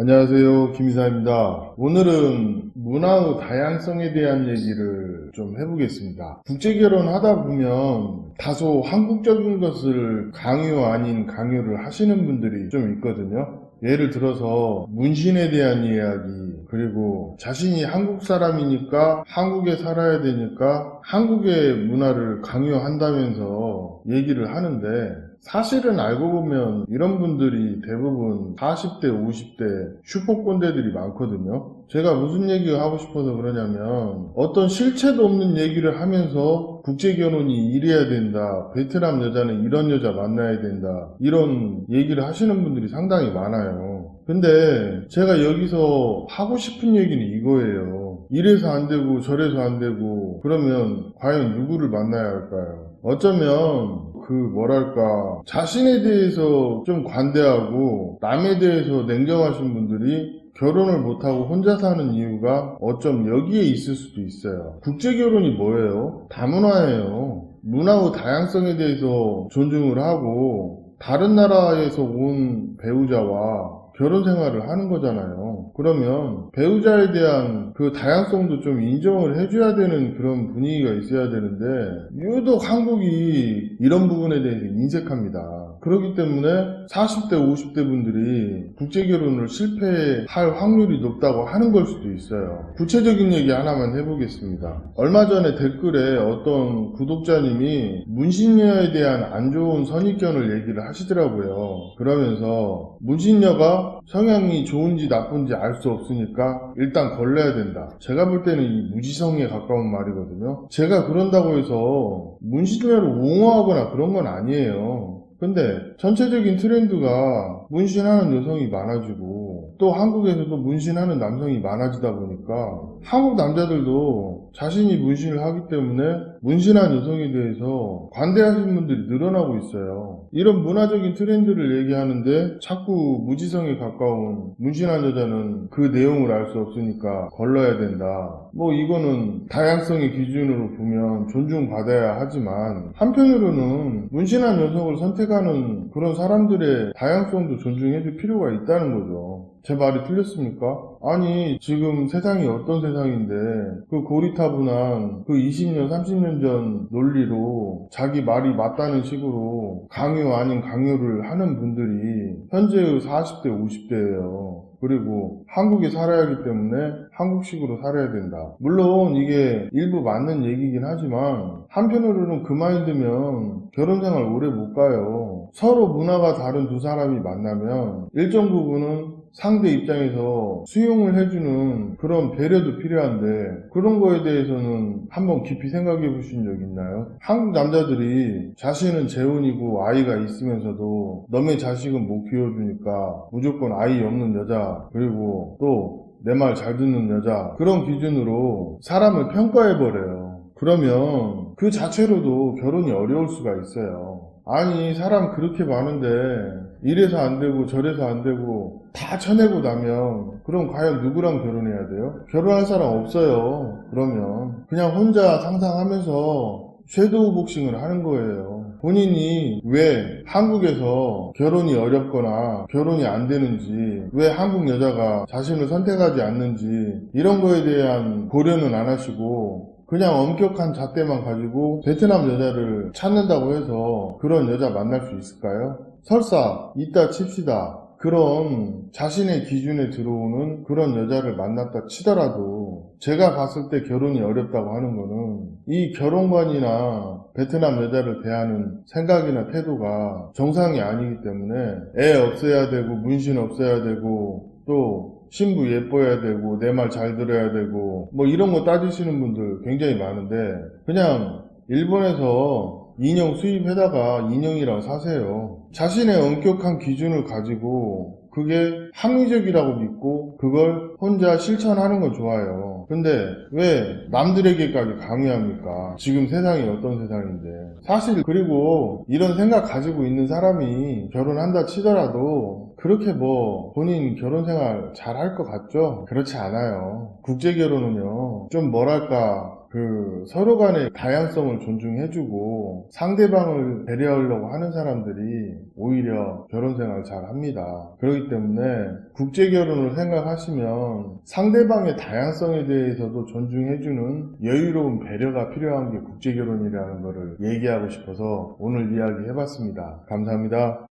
안녕하세요. 김이사입니다. 오늘은 문화의 다양성에 대한 얘기를 좀 해보겠습니다. 국제결혼 하다 보면 다소 한국적인 것을 강요 아닌 강요를 하시는 분들이 좀 있거든요. 예를 들어서 문신에 대한 이야기, 그리고 자신이 한국 사람이니까 한국에 살아야 되니까 한국의 문화를 강요한다면서 얘기를 하는데 사실은 알고 보면 이런 분들이 대부분 40대, 50대 슈퍼꼰대들이 많거든요. 제가 무슨 얘기를 하고 싶어서 그러냐면 어떤 실체도 없는 얘기를 하면서 국제결혼이 이래야 된다. 베트남 여자는 이런 여자 만나야 된다. 이런 얘기를 하시는 분들이 상당히 많아요. 근데 제가 여기서 하고 싶은 얘기는 이거예요. 이래서 안 되고 저래서 안 되고 그러면 과연 누구를 만나야 할까요? 어쩌면 그 뭐랄까 자신에 대해서 좀 관대하고 남에 대해서 냉정하신 분들이 결혼을 못하고 혼자 사는 이유가 어쩜 여기에 있을 수도 있어요. 국제결혼이 뭐예요? 다문화예요. 문화의 다양성에 대해서 존중을 하고 다른 나라에서 온 배우자와 결혼 생활을 하는 거잖아요. 그러면 배우자에 대한 그 다양성도 좀 인정을 해줘야 되는 그런 분위기가 있어야 되는데 유독 한국이 이런 부분에 대해서 인색합니다. 그렇기 때문에 40대, 50대 분들이 국제결혼을 실패할 확률이 높다고 하는 걸 수도 있어요. 구체적인 얘기 하나만 해보겠습니다. 얼마 전에 댓글에 어떤 구독자님이 문신녀에 대한 안 좋은 선입견을 얘기를 하시더라고요. 그러면서 문신녀가 성향이 좋은지 나쁜지 알 수 없으니까 일단 걸려야 된다. 제가 볼 때는 이 무지성에 가까운 말이거든요. 제가 그런다고 해서 문신녀를 옹호하거나 그런 건 아니에요. 근데 전체적인 트렌드가 문신하는 여성이 많아지고 또 한국에서도 문신하는 남성이 많아지다 보니까 한국 남자들도 자신이 문신을 하기 때문에 문신한 여성에 대해서 관대하신 분들이 늘어나고 있어요. 이런 문화적인 트렌드를 얘기하는데 자꾸 무지성에 가까운 문신한 여자는 그 내용을 알 수 없으니까 걸러야 된다. 뭐 이거는 다양성의 기준으로 보면 존중받아야 하지만 한편으로는 문신한 여성을 선택하는 그런 사람들의 다양성도 존중해줄 필요가 있다는 거죠. 제 말이 틀렸습니까? 아니, 지금 세상이 어떤 세상인데, 그 고리타분한 그 20년, 30년 전 논리로 자기 말이 맞다는 식으로 강요 아닌 강요를 하는 분들이 현재의 40대, 50대예요. 그리고 한국에 살아야 하기 때문에 한국식으로 살아야 된다. 물론 이게 일부 맞는 얘기긴 하지만 한편으로는 그 마인드면 결혼 생활 오래 못 가요. 서로 문화가 다른 두 사람이 만나면 일정 부분은 상대 입장에서 수용을 해주는 그런 배려도 필요한데 그런 거에 대해서는 한번 깊이 생각해 보신 적 있나요? 한국 남자들이 자신은 재혼이고 아이가 있으면서도 너의 자식은 못 키워주니까 무조건 아이 없는 여자 그리고 또 내 말 잘 듣는 여자 그런 기준으로 사람을 평가해 버려요. 그러면 그 자체로도 결혼이 어려울 수가 있어요. 아니 사람 그렇게 많은데 이래서 안 되고 저래서 안 되고 다 쳐내고 나면 그럼 과연 누구랑 결혼해야 돼요? 결혼할 사람 없어요. 그러면 그냥 혼자 상상하면서 섀도우 복싱을 하는 거예요. 본인이 왜 한국에서 결혼이 어렵거나 결혼이 안 되는지, 왜 한국 여자가 자신을 선택하지 않는지, 이런 거에 대한 고려는 안 하시고, 그냥 엄격한 잣대만 가지고 베트남 여자를 찾는다고 해서 그런 여자 만날 수 있을까요? 설사, 이따 칩시다. 그런 자신의 기준에 들어오는 그런 여자를 만났다 치더라도 제가 봤을 때 결혼이 어렵다고 하는 거는 이 결혼관이나 베트남 여자를 대하는 생각이나 태도가 정상이 아니기 때문에 애 없애야 되고 문신 없애야 되고 또 신부 예뻐야 되고 내 말 잘 들어야 되고 뭐 이런 거 따지시는 분들 굉장히 많은데 그냥 일본에서 인형 수입해다가 인형이랑 사세요. 자신의 엄격한 기준을 가지고 그게 합리적이라고 믿고 그걸 혼자 실천하는 건 좋아요. 근데 왜 남들에게까지 강요합니까? 지금 세상이 어떤 세상인데. 사실 그리고 이런 생각 가지고 있는 사람이 결혼한다 치더라도 그렇게 뭐 본인 결혼 생활 잘 할 것 같죠? 그렇지 않아요. 국제 결혼은요. 좀 뭐랄까 그 서로 간의 다양성을 존중해주고 상대방을 배려하려고 하는 사람들이 오히려 결혼 생활을 잘 합니다. 그렇기 때문에 국제 결혼을 생각하시면 상대방의 다양성에 대해서도 존중해주는 여유로운 배려가 필요한 게 국제 결혼이라는 것을 얘기하고 싶어서 오늘 이야기 해봤습니다. 감사합니다.